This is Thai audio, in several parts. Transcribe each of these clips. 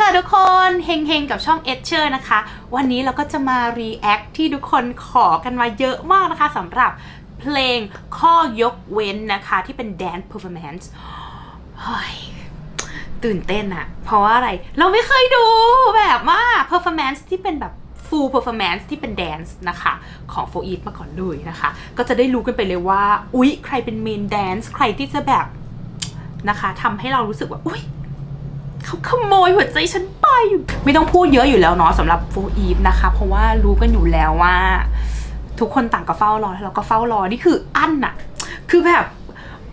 ค่ะทุกคนเฮงเฮงๆ กับช่องเอเชอร์นะคะ วันนี้เราก็จะมา react ที่ทุกคนขอกันมาเยอะมากนะคะสำหรับเพลงข้อยกเว้นนะคะที่เป็น dance performance เฮ้ยตื่นเต้นอะเพราะว่าอะไร เราไม่เคยดูแบบว่า performance ที่เป็นแบบ full performance ที่เป็น dance นะคะ ของ4 e มาก่อนเลยนะคะ ก็จะได้รู้กันไปเลยว่า อุ๊ย ใครเป็น main dance ใครที่จะแบบนะคะทำให้เรารู้สึกว่า อุ๊ย เขาขโมยหัวใจฉันไป ไม่ต้องพูดเยอะอยู่แล้วเนาะสำหรับฟูอีฟนะคะ เพราะว่ารู้กันอยู่แล้วว่า ทุกคนต่างก็เฝ้ารอแล้วเราก็เฝ้ารอนี่คืออั้นอะคือแบบ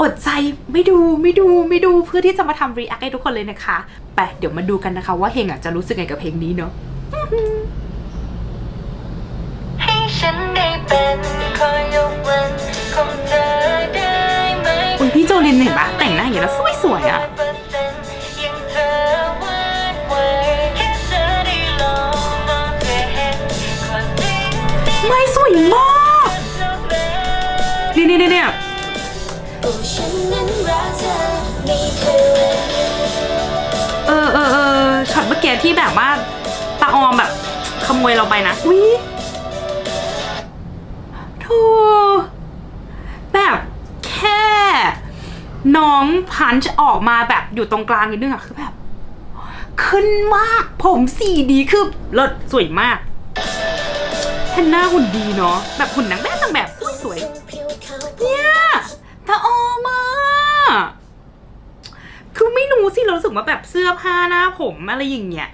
อดใจไม่ดูไม่ดูไม่ดูเพื่อที่จะมาทำรีแอคให้ทุกคนเลยนะคะไปเดี๋ยวมาดูกันนะคะ ว่าเฮงอะจะรู้สึกไงกับเพลงนี้เนาะให้ฉันได้เป็นคอยยกเว้นของเธอได้ไหมอุ้ยพี่โจลินเห็นปะ เออเออเออช็อตเมื่อกี้ที่แบบว่าตาออมแบบขโมยเราไปนะอุ้ยโธ่แบบแค่ น้องพันช์ออกมาแบบอยู่ตรงกลางนิดนึงอะคือแบบ ขึ้นมากผมสีดีคือเลิศสวยมากแฮนน่าหุ่นดีเนาะแบบหุ่นนางแบบนางแบบสวยๆเนี่ยตาออมอะ คือไม่รู้สิเรารู้สึกว่าแบบเสื้อผ้าหน้าผมอะไรอย่างเงี้ย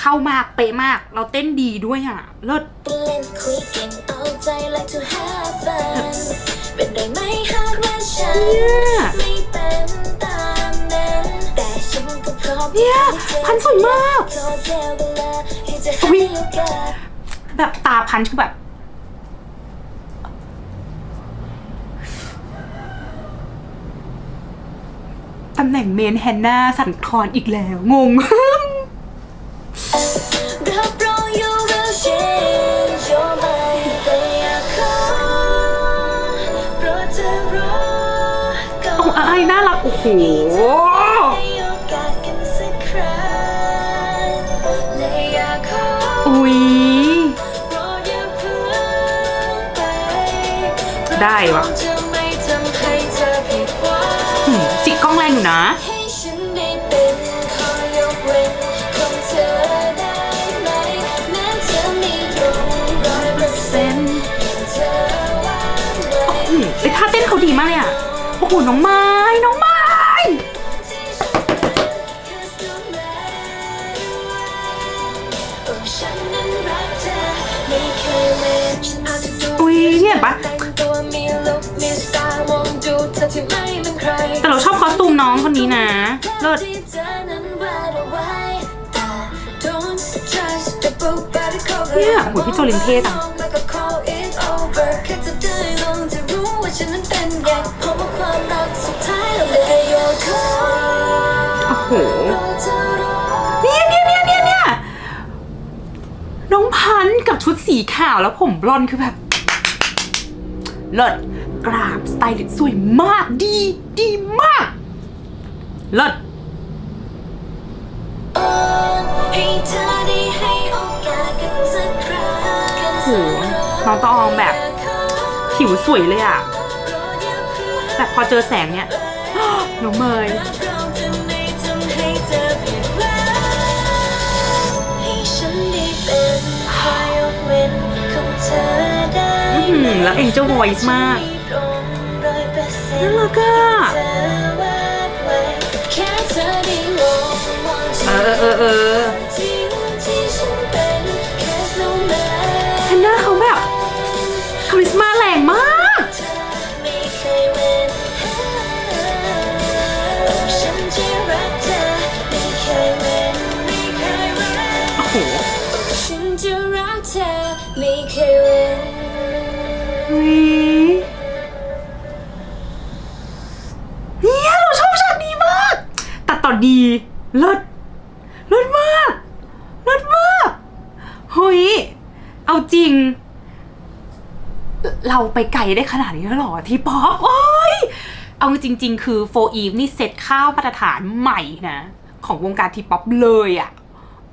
เข้ามากเป๊ะมาก เราเต้นดีด้วยอะเลิศเล่นคุยเก่งเอาใจ like to have fun เป็นได้ไหมหากว่าฉันเนี่ยไม่เป็นตามนั้นแต่ฉันก็พร้อมเนี่ยพันสวยมากขอแค่เวลาที่จะอุ๊ให้ยโอกาสแบบตาพันคือแบบ ตำแหน่งเมนแฮนนาสั่นคลอนอีกแล้ว งง รับรอง you will change your mind แต่อยาขอโปรดเธอรอก่อน เอาอายน่ารัก โอ้โห ให้โอกาสกันสักครั้งและอยากขออุ๊ย โปรดอย่าเพิ่งไปได้วะจ อ้ยท่าเต้นเขาดีมากเลยอะ โอ้โห น้องไม้ น้องไม้ อุ้ยเนี่ยปะแต่เราชอบคอสตูมน้องคนนี้นะเลิศเนี่ยโหพี่โจลินเท่จัง นั้นเพราะว่าความรักสุดท้ายแล้วเลยโยนเขาโอ้โหรอเธอรอเนี่ยเนี่ยเนี่ยเนี่ยเนี่ยน้องพันธุ์กับชุดสีขาวแล้วผมบลอนด์คือแบบเลิศกราบสไตลิสต์สวยมากดีดีมากเลิศให้เธอได้ให้โอกาสกันสักครั้งโหน้องตองแบบผิวสวยเลยอะ แต่พอเจอแสงเนี่ยน้องเมยรับรองจะไม่ทำให้เธอผิดหวังให้ฉันได้เป็นคอยยกเว้นของเธอได้อื้อหือแล้ว Angel Voice มากน่ารักอะเธอวาดไว้แค่เธอได้ลองมองฉัเอนอเออ ธอไม่เคยเว้นวิเนี่ยเราชอบฉากนี้มาก ตัดต่อดีเลิศเลิศมากเลิศมากเฮ้ยเอาจริง เราไปไกลได้ขนาดนี้แล้วเหรอที่ป๊อปโอ้ยเอาจริง ๆ คือโฟอีฟนี่เซตข้าวมาตรฐานใหม่นะ ของวงการทีป๊อปเลยอะ่ะ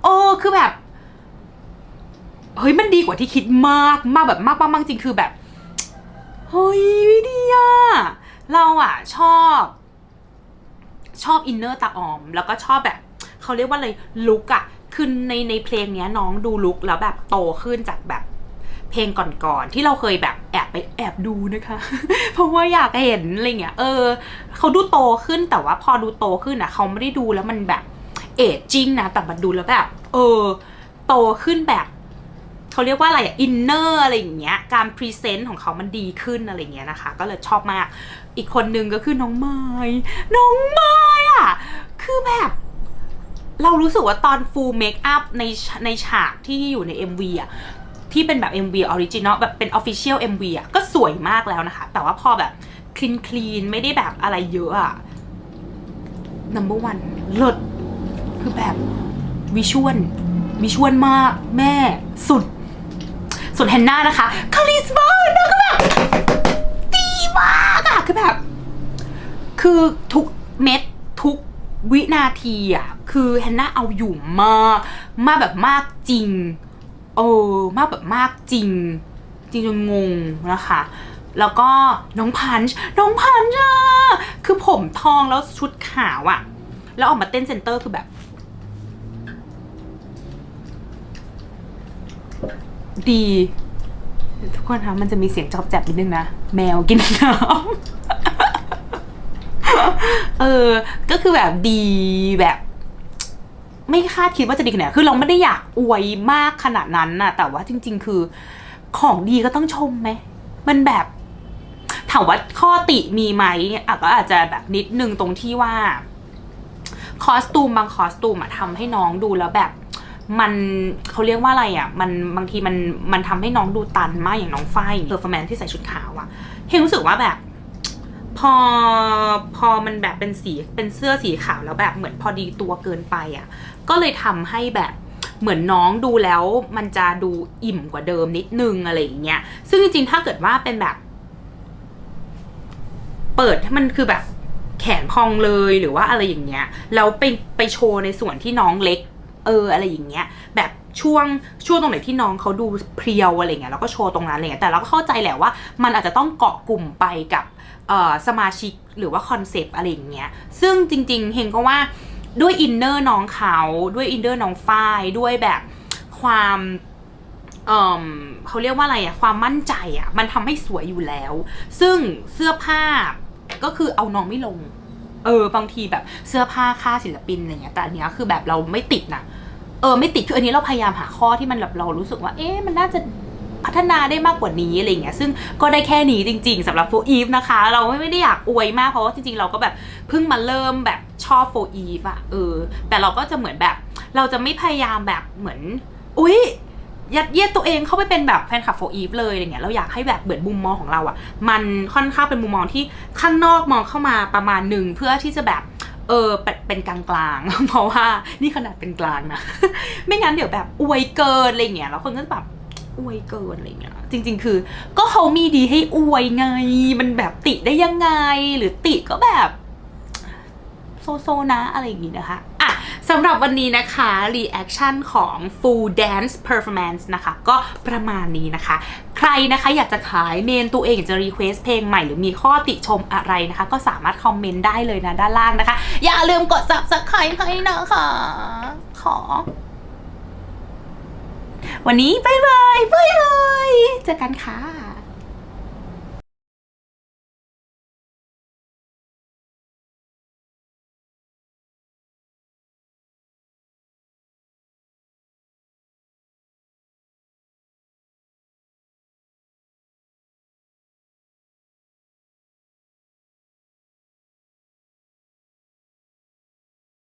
โอ้คือแบบ เฮ้ยมันดีกว่าที่คิดมากมากแบบมากมากจริงคือแบบเฮ้ยดีอะเราอะชอบ ชอบอินเนอร์ตาออม แล้วก็ชอบแบบเขาเรียกว่าอะไรลุกอะคือในในเพลงเนี้ยน้องดูลุกแล้วแบบโตขึ้นจากแบบเพลงก่อนๆที่เราเคยแบบแอบไปแอบดูนะคะ เพราะว่าอยากเห็นอะไรเงี้ยเออเขาดูโตขึ้นแต่ว่าพอดูโตขึ้นอะเขาไม่ได้ดูแล้วมันแบบเอจจิ้งนะแต่มันดูแล้วแบบ เออ โตขึ้นแบบ เขาเรียกว่าอะไรอะอินเนอร์อะไรอย่างเงี้ยการพรีเซนต์ของเขามันดีขึ้นอะไรเงี้ยนะคะ ก็เลยชอบมากอีกคนนึงก็คือน้องไม้น้องไม้อะคือแบบเรารู้สึกว่าตอนฟูลเมคอัพในในฉากที่อยู่ใน MV อะที่เป็นแบบ MV ออริจินอลแบบเป็น Official MV อะก็สวยมากแล้วนะคะ แต่ว่าพอแบบคลีนคลีนไม่ได้แบบอะไรเยอะอะ number one เลิศคือแบบวิชวลวิชวลมากแม่สุด ส่วนแฮนนานะคะคาริสมานางก็แบบดีมากอะคือแบบ คือทุกเม็ดทุกวินาทีอะคือแฮนนาเอาอยู่มากมากแบบมากจริงเออมากแบบมากจริง จริงจนงงนะคะแล้วก็น้องพันช์น้องพันช์อะคือผมทองแล้วชุดขาวอะแล้วออกมาเต้นเซนเตอร์คือแบบ ดี ทุกคนคะมันจะมีเสียงจอบแจบนิดนึงนะ แมวกินน้ำ เออ ก็คือแบบดีแบบ ไม่คาดคิดว่าจะดีขนาดนั้นคือเราไม่ได้อยากอวยมากขนาดนั้นน่ะ แต่ว่าจริง ๆ คือ ของดีก็ต้องชมไหม มันแบบถามว่าข้อติมีไหมอะก็อาจจะแบบนิดนึงตรงที่ว่า คอสตูมบางคอสตูมอะทำให้น้องดูแล้วแบบ มันเขาเรียกว่าอะไรอะมันบางทีมันมันทำให้น้องดูตันมากอย่างน้องฝ้ายเพอร์ฟอร์แมนที่ใส่ชุดขาวอะเฮงรู้สึกว่าแบบ พอพอมันแบบเป็นสีเป็นเสื้อสีขาวแล้วแบบเหมือนพอดีตัวเกินไปอะ ก็เลยทำให้แบบเหมือนน้องดูแล้วมันจะดูอิ่มกว่าเดิมนิดนึงอะไรอย่างเงี้ยซึ่งจริงๆถ้าเกิดว่าเป็นแบบ เปิดให้มันคือแบบแขนพองเลยหรือว่าอะไรอย่างเงี้ยแล้วไปไปโชว์ในส่วนที่น้องเล็ก เอออะไรอย่างเงี้ยแบบช่วงช่วงตรงไหนที่น้องเขาดูเพรียวอะไรเงี้ยแล้วก็โชว์ตรงนั้นอะไรเงี้ยแต่เราก็เข้าใจแหละว่า มันอาจจะต้องเกาะกลุ่มไปกับสมาชิกหรือว่าคอนเซปต์อะไรอย่างเงี้ยซึ่งจริงๆเฮงก็ว่าด้วยอินเนอร์น้องเขาด้วยอินเนอร์น้องฝ้ายด้วยแบบความเเขาเรียกว่าอะไรอะความมั่นใจอะมันทำให้สวยอยู่แล้ว ซึ่งเสื้อผ้าก็คือเอาน้องไม่ลง เออบางทีแบบเสื้อผ้าค่าศิลปินอะไรเงี้ยแต่อันเนี้ยคือแบบเราไม่ติดนะเออไม่ติดคืออันนี้เราพยายามหาข้อที่มันแบบเรารู้สึกว่า เอ๊ะมันน่าจะพัฒนาได้มากกว่านี้อะไรเงี้ยซึ่งก็ได้แค่นี้จริง ๆสำหรับโฟอีฟนะคะ เราไม่ได้อยากอวยมากเพราะว่าจริงๆ เราก็แบบเพิ่งมาเริ่มแบบชอบโฟอีฟอะเออแต่เราก็จะเหมือนแบบ เราจะไม่พยายามแบบเหมือน อุ้ย ยัดเยียดตัวเองเข้าไปเป็นแบบแฟนคลับโฟอีฟเลยอะไรเงี้ยเราอยากให้แบบเหมือนมุมมองของเราอะ่ะ มันค่อนข้างเป็นมุมมองที่ข้างนอกมองเข้ามาประมาณหนึ่งเพื่อที่จะแบบเออเป็นกลางๆ เพราะว่านี่ขนาดเป็นกลางนะ ไม่งั้นเดี๋ยวแบบอวยเกินอะไรเงี้ยแล้วคนก็จะแบบอวยเกินอะไรเงี้ยจริง ๆ คือ ก็เขามีดีให้อวยไง มันแบบติได้ยังไง หรือติก็แบบ โซโซนะอะไรอย่างงี้นะคะอะ สำหรับวันนี้นะคะ reaction ของ full dance performance นะคะ ก็ประมาณนี้นะคะ ใครนะคะอยากจะขายเมนตัวเองอยากจะ request เพลงใหม่หรือมีข้อติชมอะไรนะคะ ก็สามารถคอมเมนต์ได้เลยนะ ด้านล่างนะคะ อย่าลืมกด subscribe ให้นะคะ ขอ วันนี้บายบายบายบายเจอกันค่ะ